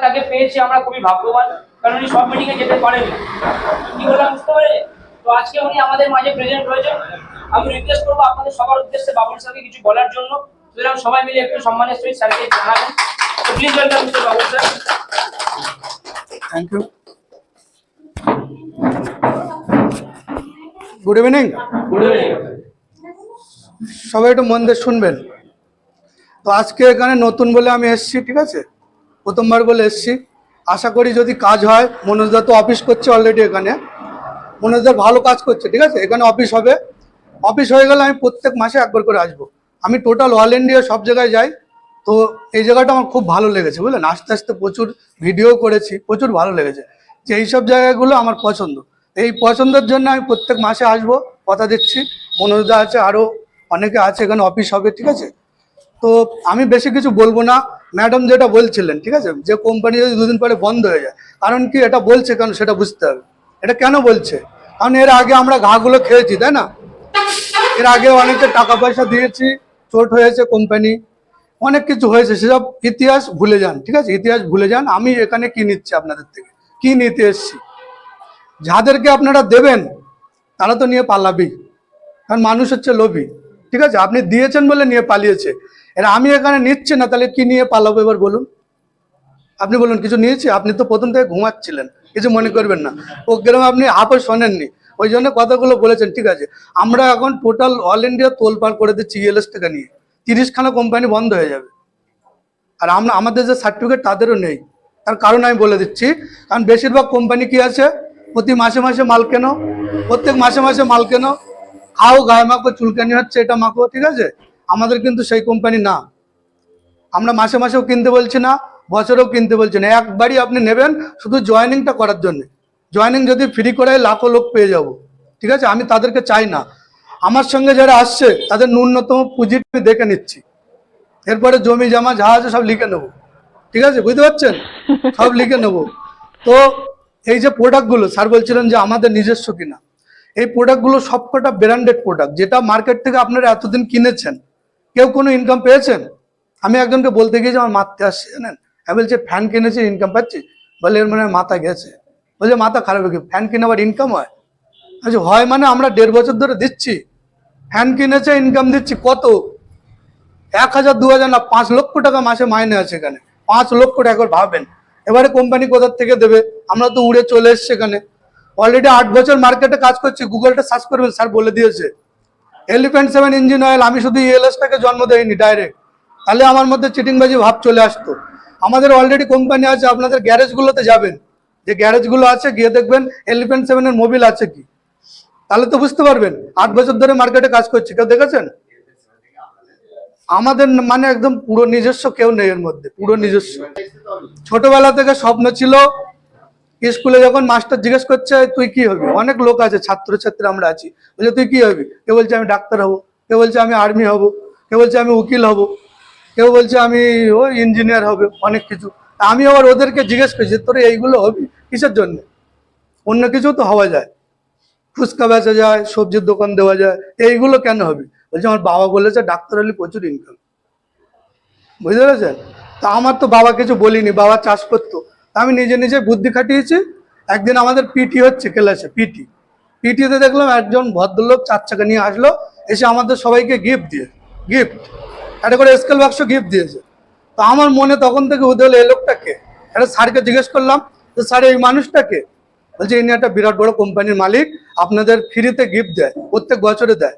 তাকে পেয়েছি আমরা খুবই ভাগ্যবান কারণ উনি সব মিটিংয়ে যেতে পারেন। কি বললাম বুঝতে পারে? তো আজকে উনি আমাদের মাঝে প্রেজেন্ট রয়েছেন। আমি রিকোয়েস্ট করব আপনাদের সবার উদ্দেশ্যে বাবুল স্যারকে কিছু বলার জন্য। সুতরাং সবাই মিলে একটু সম্মানের সহিত স্যারকে জানাবেন। তো please welcome mister Babul sir. Thank you good evening সবাই একটু মন দিয়ে শুনবেন। তো আজকে এখানে নতুন বলে আমি এসছি ঠিক আছে? প্রথমবার বলে এসছি। আশা করি যদি কাজ হয়, মনোজদা তো অফিস করছে অলরেডি এখানে। মনোজদার ভালো কাজ করছে, ঠিক আছে? এখানে অফিস হবে। অফিস হয়ে গেলে আমি প্রত্যেক মাসে একবার করে আসব। আমি টোটাল অল ইন্ডিয়া সব জায়গায় যাই। তো এই জায়গাটা আমার খুব ভালো লেগেছে, বুঝলেন? আস্তে আস্তে প্রচুর ভিডিও করেছি, প্রচুর ভালো লেগেছে। যে এইসব জায়গাগুলো আমার পছন্দ। এই পছন্দের জন্য আমি প্রত্যেক মাসে আসব, কথা দিচ্ছি। মনোজদা আছে আরও অনেকে আছে এখানে অফিস হবে, ঠিক আছে? তো আমি বেশি কিছু বলব না। ম্যাডাম যেটা বলছিলেন, ঠিক আছে? যে কোম্পানি যদি দুদিন পরে বন্ধ হয়ে যায়, কারণ কি এটা বলছে কেন সেটা বুঝতে হবে। এটা কেন বলছে? কারণ এর আগে আমরা ঘাগুলো খেয়েছি, তাই না? এর আগে অনেকে টাকা পয়সা দিয়েছি, চোট হয়েছে কোম্পানি অনেক কিছু হয়েছে, সেসব ইতিহাস ভুলে যান, ঠিক আছে? ইতিহাস ভুলে যান, আমি এখানে কি নিচ্ছি আপনাদের থেকে? কি নিতে এসছি? যাদেরকে আপনারা দেবেন, তারা তো নিয়ে পালাবেই, কারণ মানুষ হচ্ছে লোভী। ঠিক আছে? আপনি দিয়েছেন বলে নিয়ে পালিয়েছে। এরা আমি এখানে নিচ্ছি না, তাহলে কি নিয়ে পালাবো এবার বলুন? আপনি বলুন, কিছু নিয়েছি? আপনি তো প্রথম থেকে ঘুমাচ্ছিলেন, কিছু মনে করবেন না। ও গ্রাম আপনি হাফে শোনেননি। ওই জন্য কথাগুলো বলেছেন, ঠিক আছে? আমরা এখন টোটাল অল ইন্ডিয়া তোলপাড় করে দিচ্ছি ইএলএস থেকে নিয়ে। তিরিশখানা কোম্পানি বন্ধ হয়ে যাবে। আর আমরা, আমাদের যে সার্টিফিকেট তাদেরও নেই। তার কারণ আমি বলে দিচ্ছি, কারণ বেশিরভাগ কোম্পানি কি আছে? প্রতি মাসে মাসে মাল কেনো? প্রত্যেক মাসে মাসে মাল কেনো? খাও, গায়ে মাখো, চুলকানি হচ্ছে, এটা মাখো, ঠিক আছে? আমাদের কিন্তু সেই কোম্পানি না। আমরা মাসে মাসেও কিনতে বলছি না, বছরেও কিনতে বলছি না। একবারই আপনি নেবেন শুধু জয়েনিংটা করার জন্য। জয়েনিং যদি ফ্রি করে, লাখো লোক পেয়ে যাব। ঠিক আছে? আমি তাদেরকে চাই না। আমার সঙ্গে যারা আসছে, তাদের ন্যূনতম পুঁজি আমি দেখে নিচ্ছি। এরপরে জমি জমা যা আছে সব লিখে নেব। ঠিক আছে? বুঝতে পারছেন? সব লিখে নেব। তো এই যে প্রোডাক্টগুলো স্যার বলছিলেন যে আমাদের নিজস্ব কিনা। এই প্রোডাক্টগুলো সবকটা ব্র্যান্ডেড প্রোডাক্ট যেটা মার্কেট থেকে আপনারা এতদিন কিনেছেন, কেউ কোনো ইনকাম পেয়েছেন? আমি একজনকে বলতে গিয়েছি আমার মারতে আসছে জানেন? আমি বলছি, ফ্যান কিনেছি ইনকাম পাচ্ছি? বলে, এর মানে মাথা গেছে। বলছে, মাথা খারাপ হয়ে গেছে। ফ্যান কিনে আবার ইনকাম হয়? আচ্ছা হয় মানে আমরা দেড় বছর ধরে দিচ্ছি। ফ্যান কিনেছে ইনকাম দিচ্ছি, কত? এক হাজার, দু হাজার না, পাঁচ লক্ষ টাকা মাসে মাইনে আছে এখানে। পাঁচ লক্ষ টাকা ভাবেন। এবারে কোম্পানি কোথার থেকে দেবে? আমরা তো উড়ে চলে এসছি এখানে। অলরেডি আট বছর মার্কেটে কাজ করছি গুগলটা সার্চ করবেন স্যার বলে দিয়েছে। এলিফ্যান্ট সেভেন ইঞ্জিন অয়েল আমি শুধু ইএলএসটাকে জন্ম দেয়নি ডাইরেক্ট তাহলে আমার মধ্যে চিটিংবাজি ভাব চলে আসতো। আমাদের অলরেডি কোম্পানি আছে, আপনাদের গ্যারেজগুলোতে যাবেন। যে গ্যারেজগুলো আছে, গিয়ে দেখবেন এলিফ্যান্ট সেভেনের মোবিল আছে কি। তাহলে তো বুঝতে পারবেন, আট বছর ধরে মার্কেটে কাজ করছি, কেউ দেখেছেন? আমাদের মানে একদম পুরো নিজস্ব কেউ নেই এর মধ্যে, পুরো নিজস্ব। ছোটবেলা থেকে স্বপ্ন ছিল স্কুলে যখন মাস্টার জিজ্ঞেস করছে, তুই কি হবি? অনেক লোক আছে, ছাত্রছাত্রী আমরা আছি। বলছে, তুই কি হবি? কেউ বলছে, আমি ডাক্তার হব। কেউ বলছে, আমি আর্মি হব। কেউ বলছে, আমি উকিল হব। কেউ বলছে, আমি ও ইঞ্জিনিয়ার হবে। অনেক কিছু। আমি আবার ওদেরকে জিজ্ঞেস করছি, তোর এইগুলো হবি? কিসের জন্য? অন্য কিছু তো হওয়া যায়। ফুচকা বেচা যায়, সবজির দোকান দেওয়া যায়, এইগুলো কেন হবে? বলছে, আমার বাবা বলেছে, ডাক্তার হলে প্রচুর ইনকাম বুঝতে পেরেছেন? তা আমার তো বাবা কিছু বলিনি, বাবা চাষ করতো। আমি নিজে নিজে বুদ্ধি খাটিয়েছি। একদিন আমাদের পিটি হচ্ছে, ক্লাসে পিটি পিটিতে দেখলাম একজন ভদ্রলোক চার চাকা নিয়ে আসলো, এসে আমাদের সবাইকে গিফট দিয়ে গিফট একটা করে স্কেল বাক্স গিফট দিয়েছে। তো আমার মনে তখন থেকে উদয় এই লোকটাকে একটা স্যারকে জিজ্ঞেস করলাম, যে স্যার, এই মানুষটাকে বলছে, ইনি একটা বিরাট বড় কোম্পানির মালিক, আপনাদের ফ্রিতে গিফট দেয়, প্রত্যেক বছরে দেয়।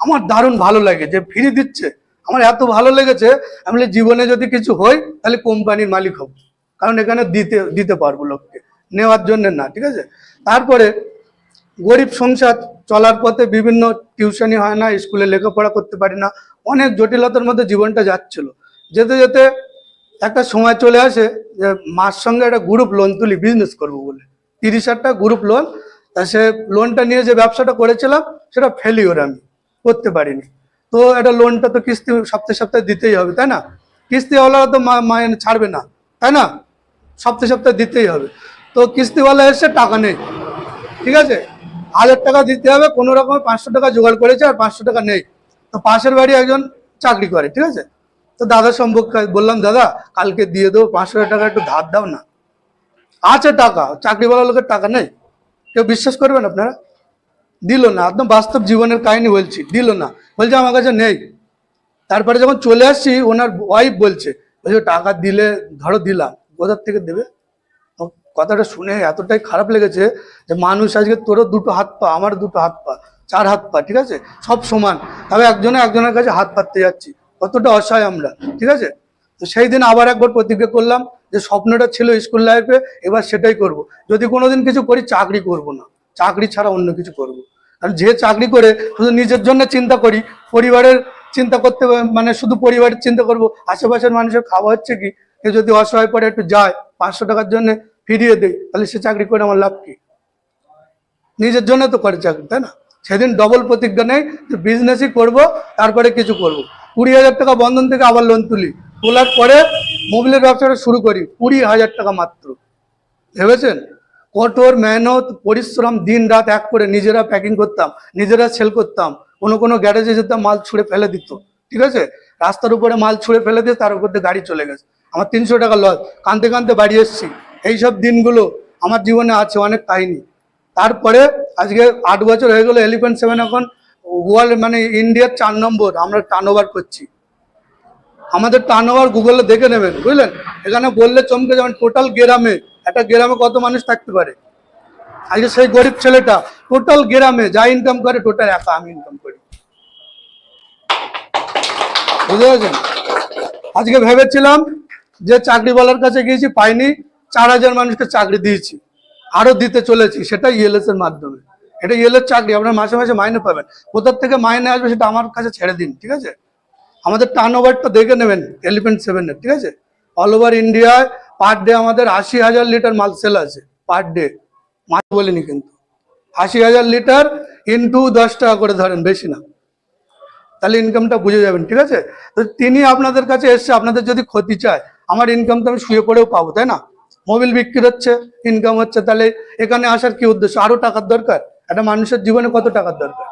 আমার দারুণ ভালো লাগে যে ফ্রি দিচ্ছে। আমার এত ভালো লেগেছে, আমি জীবনে যদি কিছু হয়, তাহলে কোম্পানির মালিক হব। কারণ এখানে দিতে দিতে পারব লোককে। নেওয়ার জন্য না, ঠিক আছে? তারপরে গরিব সংসার চলার পথে বিভিন্ন টিউশনি হয় না, স্কুলে লেখাপড়া করতে পারি না, অনেক জটিলতার মধ্যে জীবনটা যাচ্ছিল। যেতে যেতে একটা সময় চলে আসে যে মার সঙ্গে একটা গ্রুপ লোন তুলি বিজনেস করব বলে। তিরিশ হাজারটা গ্রুপ লোন তা সে লোনটা নিয়ে যে ব্যবসাটা করেছিলাম, সেটা ফেলিওর আমি, করতে পারিনি। তো একটা লোনটা তো কিস্তি সপ্তাহে সপ্তাহে দিতেই হবে, তাই না? কিস্তিওয়ালা তো মা, মায়ের ছাড়বে না, তাই না? সপ্তাহে সপ্তাহে দিতেই হবে। তো কিস্তিওয়ালা এসে টাকা নেই, ঠিক আছে? হাজার টাকা দিতে হবে, কোনো রকম পাঁচশো টাকা জোগাড় করেছে আর পাঁচশো টাকা নেই। তো পাশের বাড়ি একজন চাকরি করে, ঠিক আছে? তো দাদা সম্পর্কে বললাম, দাদা, কালকে দিয়ে দেবো, পাঁচশো টাকা একটু ধার দাও না। আছে টাকা, চাকরিওয়ালা লোকের টাকা নেই? কেউ বিশ্বাস করবেন আপনারা? দিল না, একদম বাস্তব জীবনের কাহিনী বলছি, দিল না। বলছে আমার কাছে নেই। তারপরে যখন চলে আসছি, ওনার ওয়াইফ বলছে বলছে টাকা দিলে, ধরো দিলাম। কোথার থেকে দেবে? কথাটা শুনে এতটাই খারাপ লেগেছে যে মানুষ আজকে তোরও দুটো হাত পা, আমার দুটো হাত পা, চার হাত পা, ঠিক আছে? সব সমান। তবে একজনে একজনের কাছে হাত পাততে যাচ্ছি। কতটা অসহায় আমরা, ঠিক আছে? তো সেই দিন আবার একবার প্রতিজ্ঞা করলাম যে স্বপ্নটা ছিল স্কুল লাইফে, এবার সেটাই করব। যদি কোনোদিন কিছু করি, চাকরি করব না। চাকরি ছাড়া অন্য কিছু করব। কারণ যে চাকরি করে শুধু নিজের জন্য চিন্তা করি, পরিবারের চিন্তা করতে মানে শুধু পরিবারের চিন্তা করব, আশেপাশের মানুষের খাওয়া হচ্ছে কি? কেউ যদি অসহায় পড়ে একটু যায়, পাঁচশো টাকার জন্য ফিরিয়ে দেয় তাহলে সে চাকরি করে আমার লাভ কি? নিজের জন্য তো করে চাকরি, তাই না? সেদিন ডবল প্রতিজ্ঞা নেই যে বিজনেসই করব, তারপরে কিছু করব। কুড়ি হাজার টাকা বন্ধন থেকে আবার লোন তুলি। তোলার পরে মোবিলের ব্যবসাটা শুরু করি, কুড়ি হাজার টাকা মাত্র। ভেবেছেন? কঠোর মেহনত, পরিশ্রম দিন রাত এক করে নিজেরা প্যাকিং করতাম, নিজেরা সেল করতাম, কোনো কোনো গ্যারেজে যেতাম, মাল ছুঁড়ে ফেলে দিত। ঠিক আছে? রাস্তার উপরে মাল ছুঁড়ে ফেলে দিয়ে তার উপর দিয়ে গাড়ি চলে গেছে। আমার তিনশো টাকা লস। কানতে কানতে বাড়ি এসেছি। এইসব দিনগুলো আমার জীবনে আছে, অনেক কাহিনী। তারপরে আজকে আট বছর হয়ে গেলো এলিফেন্ট সেভেন এখন ওয়ার্ল্ড মানে ইন্ডিয়ার চার নম্বর। আমরা টার্ন করছি। আমাদের টার্ন ওভার গুগলে দেখে নেবেন, বুঝলেন? এখানে বললে চমকে যাবেন। টোটাল গ্রামে, একটা গ্রামে কত মানুষ থাকতে পারে? আজকে সেই গরিব ছেলেটা টোটাল গ্রামে যা ইনকাম করে টোটাল একা আমি ইনকাম করি। বুঝতে পারছেন? আজকে ভেবেছিলাম যে চাকরিওয়ালার কাছে গিয়েছি পাইনি, চার হাজার মানুষকে চাকরি দিয়েছি, আরও দিতে চলেছি সেটা ইএলএস এর মাধ্যমে। এটা ইএলএস চাকরি, আপনার মাসে মাসে মাইনে পাবেন। কোথার থেকে মাইনে আসবে সেটা আমার কাছে ছেড়ে দিন, ঠিক আছে? আমাদের টার্ন ওভারটা দেখে নেবেন এলিফেন্ট সেভেনের ঠিক আছে? অল ওভার ইন্ডিয়ায় পার ডে আমাদের আশি হাজার লিটার মাল সেল আছে পার ডে মাল বলিনি কিন্তু। আশি হাজার লিটার ইন্টু দশ টাকা করে ধরেন, বেশি না। তাহলে ইনকামটা বুঝে যাবেন, ঠিক আছে? তো তিনি আপনাদের কাছে এসছে, আপনাদের যদি ক্ষতি চায় আমার ইনকাম তো আমি শুয়ে পড়েও পাবো, তাই না? মোবিল বিক্রি হচ্ছে ইনকাম হচ্ছে, তাহলে এখানে আসার কি উদ্দেশ্য? আরও টাকার দরকার? একটা মানুষের জীবনে কত টাকার দরকার?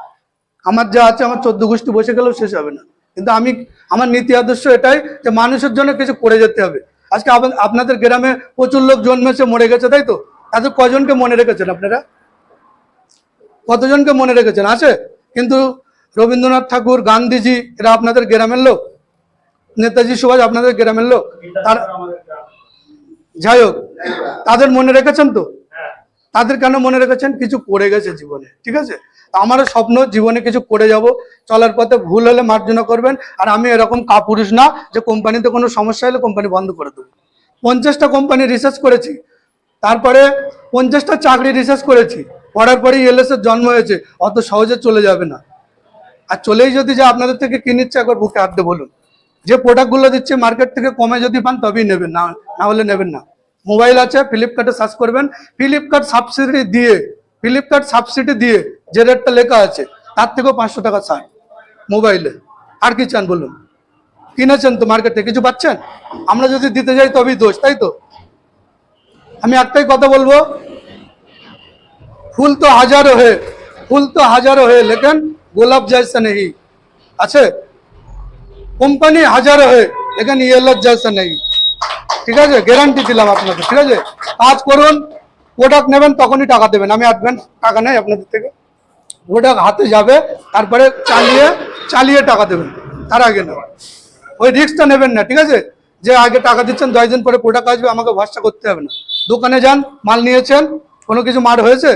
আমার যা আছে আমার চোদ্দ গোষ্ঠী বসে গেলেও শেষ হবে না। কিন্তু আমি, আমার নীতি আদর্শ এটাই যে মানুষের জন্য কিছু করে যেতে হবে। আজকে আপ- আপনাদের গ্রামে প্রচুর লোক জন্মেছে, মরে গেছে, তাই তো? তাদের কজনকে মনে রেখেছেন আপনারা? কতজনকে মনে রেখেছেন? আছে? কিন্তু রবীন্দ্রনাথ ঠাকুর, গান্ধীজি, এরা আপনাদের গ্রামের লোক। নেতাজি সুভাষ আপনাদের গ্রামের লোক? তার যাই হোক, তাদের মনে রেখেছেন তো? তাদের কেন মনে রেখেছেন? কিছু করে গেছে জীবনে, ঠিক আছে? আমারও স্বপ্ন জীবনে কিছু করে যাব, চলার পথে ভুল হলে মার্জনা করবেন, আর আমি এরকম কাপুরুষ না যে কোম্পানিতে কোনো সমস্যা হলে কোম্পানি বন্ধ করে দেবো। পঞ্চাশটা কোম্পানি রিসার্চ করেছি, তারপরে পঞ্চাশটা চাকরি রিসার্চ করেছি, পড়ার পরেই এলএস এর জন্ম হয়েছে, অত সহজে চলে যাবে না। আর চলেই যদি যে আপনাদের থেকে কিনিচ্ছে, একবার বুকে হাত বলুন। যে প্রোডাক্টগুলো দিচ্ছে মার্কেট থেকে কমে যদি পান তবেই নেবেন, না না হলে নেবেন না। মোবাইল আছে ফ্লিপকার্টে সার্চ করবেন। ফ্লিপকার্ট সাবসিডি দিয়ে ফ্লিপকার্ট সাবসিডি দিয়ে যে রেটটা লেখা আছে, তার থেকেও পাঁচশো টাকা ছাড় মোবাইলে আর কি চান বলুন? কিনেছেন তো মার্কেটে কিছু পাচ্ছেন? আমরা যদি দিতে যাই তবেই দোষ, তাই তো? আমি একটাই কথা বলব, ফুল তো হাজারো হয়ে ফুল তো হাজারো হয়ে লেখেন গোলাপ জয়সা নেই আছে? কোম্পানি হাজার হয়ে, এখানে ইয়েলার জেসা নেই। ঠিক আছে? গ্যারান্টি দিলাম আপনাদের, ঠিক আছে? কাজ করুন প্রোডাক্ট নেবেন, তখনই টাকা দেবেন। আমি অ্যাডভান্স টাকা নেই আপনাদের থেকে। প্রোডাক্ট হাতে যাবে, তারপরে চালিয়ে চালিয়ে টাকা দেবেন। তার আগে না ওই রিক্সটা নেবেন না, ঠিক আছে? যে আগে টাকা দিচ্ছেন, দশ দিন পরে প্রোডাক্ট আসবে, আমাকে ভরসা করতে হবে না। দোকানে যান, মাল নিয়েছেন, কোনো কিছু মার হয়েছে?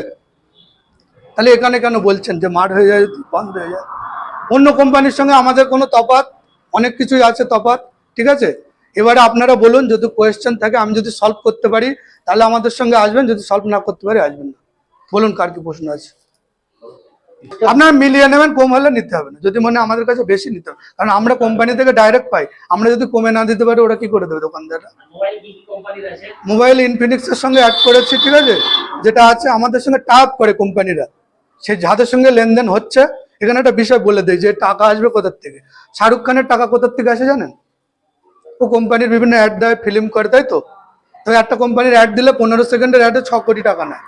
তাহলে এখানে কেন বলছেন যে মার হয়ে যায়, বন্ধ হয়ে যায়? অন্য কোম্পানির সঙ্গে আমাদের কোনো তফাত অনেক কিছুই আছে তফাৎ, ঠিক আছে? এবারে আপনারা বলুন, যদি কোয়েশ্চেন থাকে, আমি যদি সলভ করতে পারি, তাহলে আমাদের সঙ্গে আসবেন, যদি সলভ না করতে পারি, আসবেন না। বলুন, কার কি প্রশ্ন আছে? আপনারা মিলিয়ে নেবেন, কম হলে নিতে হবে না। যদি মনে আমাদের কাছে বেশি নিতে হবে। কারণ আমরা কোম্পানি থেকে ডাইরেক্ট পাই। আমরা যদি কমে না দিতে পারি, ওরা কি করে দেবে দোকানদাররা? মোবাইল ইনফিনিক্সের সঙ্গে অ্যাড করেছি, ঠিক আছে? যেটা আছে আমাদের সঙ্গে টাপ করে কোম্পানিরা সে যাদের সঙ্গে লেনদেন হচ্ছে এখানে একটা বিষয় বলে দেয় যে টাকা আসবে কোথার থেকে? শাহরুখ খানের টাকা কোথার থেকে আসে জানেন? ও কোম্পানির বিভিন্ন অ্যাড দেয় ফিল্ম করে, তাই তো? তো একটা কোম্পানির অ্যাড দিলে পনেরো সেকেন্ডের অ্যাডে ছ কোটি টাকা নেয়।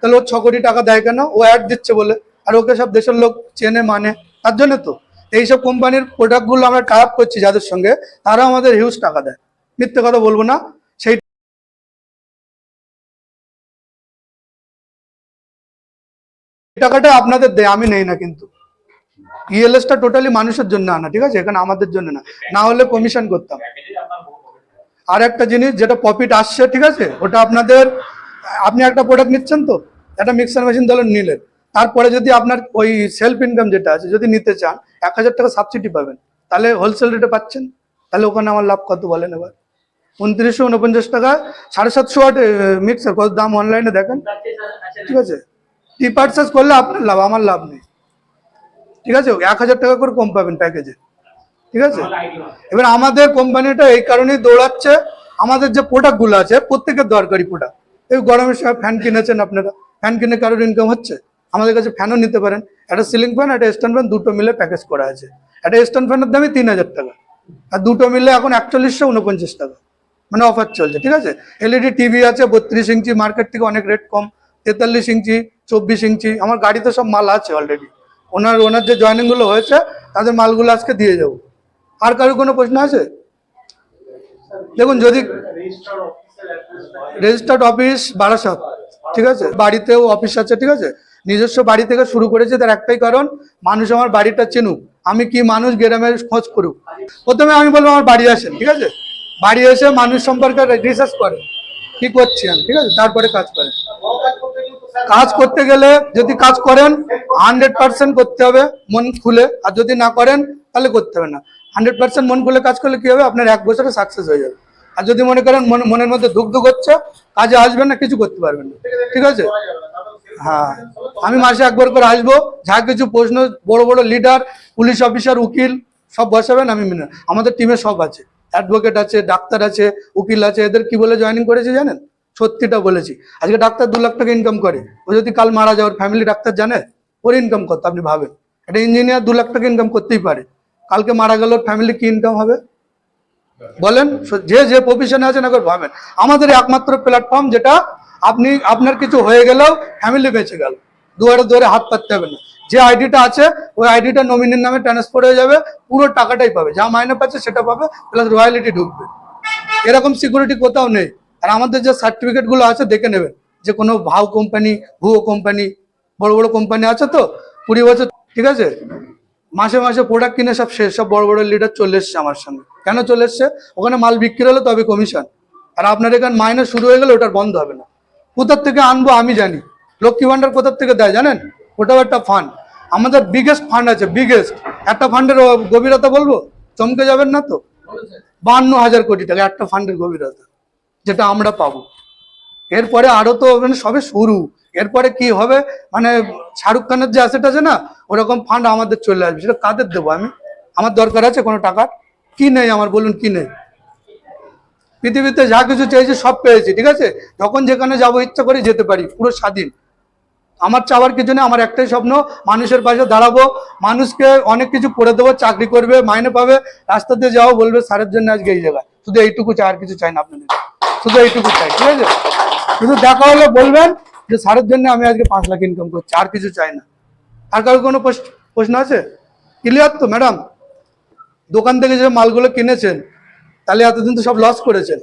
তাহলে ও ছ কোটি টাকা দেয় কেন? ও অ্যাড দিচ্ছে বলে। আর ওকে সব দেশের লোক চেনে মানে। তার জন্য তো। এইসব কোম্পানির প্রোডাক্টগুলো আমরা টাই করছি যাদের সঙ্গে তারা আমাদের হিউজ টাকা দেয়। মিথ্যে কথা বলব না। টাকাটা আপনাদের দেয়, আমি নেই না কিন্তু। ইএলএসটা টোটালি মানুষের জন্য আনা, ঠিক আছে? এখানে আমাদের জন্য না। না হলে কমিশন করতাম। আর একটা জিনিস, যেটা প্রফিট আসছে, ঠিক আছে? ওটা আপনাদের, আপনি একটা প্রোডাক্ট নিচ্ছেন তো, একটা মিক্সার মেশিন ধরুন নিলেন। তারপরে যদি আপনার ওই সেলফ ইনকাম যেটা আছে, যদি নিতে চান, এক হাজার টাকা সাবসিডি পাবেন। তাহলে হোলসেল রেটে পাচ্ছেন। তাহলে ওখানে আমার লাভ কত বলেন এবার? উনত্রিশশো উনপঞ্চাশ টাকা, সাড়ে সাতশো ওয়াট মিক্সার কত দাম অনলাইনে দেখেন। ঠিক আছে? টি করলে আপনার লাভ, আমার লাভ নেই। ঠিক আছে? এক হাজার টাকা করে কম পাবেন প্যাকেজে ঠিক আছে? এবার আমাদের কোম্পানিটা এই কারণেই দৌড়াচ্ছে। আমাদের যে প্রোডাক্টগুলো আছে, প্রত্যেকের দরকারি প্রোডাক্ট এই গরমের সময় ফ্যান কিনেছেন আপনারা? ফ্যান কিনে কারোর ইনকাম হচ্ছে? আমাদের কাছে ফ্যানও নিতে পারেন। একটা সিলিং ফ্যান একটা স্ট্যান্ড ফ্যান দুটো মিলে প্যাকেজ করা আছে। একটা স্ট্যান্ড ফ্যানের দামই তিন হাজার টাকা। আর দুটো মিলে এখন একচল্লিশশো উনপঞ্চাশ টাকা। মানে অফার চলছে, ঠিক আছে? এলইডি টিভি আছে, বত্রিশ ইঞ্চি মার্কেট থেকে অনেক রেট কম। তেতাল্লিশ ইঞ্চি, চব্বিশ ইঞ্চি, আমার গাড়িতে সব মাল আছে অলরেডি ওনার ওনার যে জয়েনিংগুলো হয়েছে, তাদের মালগুলো আজকে দিয়ে যাব। আর কারও কোনো প্রশ্ন আছে? দেখুন, যদি রেজিস্টার্ড অফিস বারাসাত, ঠিক আছে? বাড়িতেও অফিস আছে, ঠিক আছে? নিজস্ব বাড়ি থেকে শুরু করেছে তার একটাই কারণ, মানুষ আমার বাড়িটা চিনুক। আমি কি মানুষ গ্রামের খোঁজ করুক। প্রথমে আমি বলব আমার বাড়ি আসেন, ঠিক আছে? বাড়ি এসে মানুষ সম্পর্কে রিসার্চ করে কি করছি আমি, ঠিক আছে? তারপরে কাজ করেন। কাজ করতে গেলে যদি কাজ করেন হান্ড্রেড পার্সেন্ট করতে হবে, মন খুলে। আর যদি না করেন, তাহলে করতে হবে না। হান্ড্রেড পার্সেন্ট মন খুলে কাজ করলে কি হবে? আপনার এক বছরে সাকসেস হয়ে যাবে। আর যদি মনে করেন মন- মনের মধ্যে দুঃখ দুঃখ হচ্ছে, কাজে আসবেন না, কিছু করতে পারবেন না। ঠিক আছে? হ্যাঁ। আমি মাসে একবার করে আসব। যা কিছু প্রশ্ন, বড় বড় লিডার পুলিশ অফিসার উকিল, সব বসাবেন, আমি আমাদের টিমে সব আছে। অ্যাডভোকেট আছে, ডাক্তার আছে, উকিল আছে, এদের কি বলে জয়েনিং করেছি জানেন? সত্যিটা বলেছি। আজকে ডাক্তার দু লাখ টাকা ইনকাম করে। ও যদি কাল মারা যায়, ওর ফ্যামিলি ডাক্তার জানে, ওর ইনকাম কত, আপনি ভাবেন। একটা ইঞ্জিনিয়ার দু লাখ টাকা ইনকাম করতেই পারে। কালকে মারা গেল ওর ফ্যামিলি কি ইনকাম হবে? বলেন, যে যে প্রফেশনে আছেন, একবার ভাবেন। আমাদের একমাত্র প্ল্যাটফর্ম যেটা, আপনি, আপনার কিছু হয়ে গেলেও ফ্যামিলি বেঁচে গেল। দুয়ারে দুয়ারে হাত পাততে হবে না। যে আইডিটা আছে, ওই আইডিটা নমিনির নামে ট্রান্সফার হয়ে যাবে, পুরো টাকাটাই পাবে। যা মাইনে পাচ্ছে সেটা পাবে প্লাস রয়্যালিটি ঢুকবে। এরকম সিকিউরিটি কোথাও নেই। আর আমাদের যে সার্টিফিকেটগুলো আছে, দেখে নেবেন যে কোনো ভাও কোম্পানি ভুয়ো কোম্পানি বড় বড় কোম্পানি আছে তো, কুড়ি বছর, ঠিক আছে? মাসে মাসে প্রোডাক্ট কিনে সব শেষ, সব বড় বড় লিডার চলে এসছে আমার সঙ্গে। কেন চলে এসছে? ওখানে মাল বিক্রি হলে তবে কমিশন আর আপনার এখানে মাইনে শুরু হয়ে গেলে ওটার বন্ধ হবে না। কোথার থেকে আনব আমি জানি। লক্ষ্মী ভান্ডার কোথার থেকে দেয় জানেন? ওটাও একটা ফান্ড আমাদের বিগেস্ট ফান্ড আছে বিগেস্ট একটা ফান্ডের গভীরতা বলব? চমকে যাবেন না তো? বান্ন হাজার কোটি টাকা, একটা ফান্ডের গভীরতা। যেটা আমরা পাবো। এরপরে আরও তো মানে সবে শুরু। এরপরে কি হবে? মানে শাহরুখ খানের যে অ্যাসেট আছে না, ওরকম ফান্ড আমাদের চলে আসবে। সেটা কাদের দেবো আমি? আমার দরকার আছে কোনো টাকার? কি নেই আমার, বলুন কি নেই? পৃথিবীতে যা কিছু চেয়েছি সব পেয়েছি, ঠিক আছে? যখন যেখানে যাব, ইচ্ছা করে যেতে পারি, পুরো স্বাধীন। আমার চাওয়ার কিছু নেই, আমার একটাই স্বপ্ন, মানুষের পাশে দাঁড়াবো। মানুষকে অনেক কিছু করে দেবো, চাকরি করবে, মাইনে পাবে, রাস্তা দিয়ে যাও, বলবে, স্যারের জন্য আজকে এই জায়গায়। শুধু এইটুকু চাই, আর কিছু চাই না আপনাদের। শুধু এইটুকু চাই ঠিক আছে? শুধু দেখা হলে বলবেন যে স্যারের জন্য আমি আজকে পাঁচ লাখ ইনকাম করছি আর কিছু চাই না। আর কারও কোনো প্রশ্ন- আছে? ক্লিয়ার তো ম্যাডাম দোকান থেকে যে মালগুলো কিনেছেন তাহলে এতদিন তো সব লস করেছেন।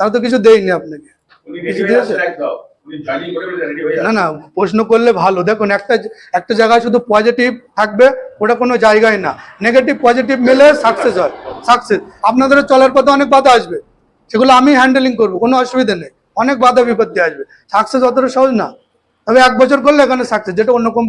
তারা তো কিছু দেয়নি আপনাকে। কিছু দিয়েছে? না না প্রশ্ন করলে ভালো। দেখুন একটা একটা জায়গায় শুধু পজিটিভ থাকবে ওটা কোনো জায়গায় না। নেগেটিভ পজিটিভ মিলে সাকসেস হয়। সাকসেস আপনাদেরও চলার পথে অনেক বাধা আসবে। সেগুলো আমি হ্যান্ডেলিং করব, কোনো অসুবিধা নেই। অনেক বাধা বিপত্তি আসবে। সাকসেস অতটা সহজ না। তবে এক বছর করলে এখানে সাকসেস যেটা অন্য কোম্পানি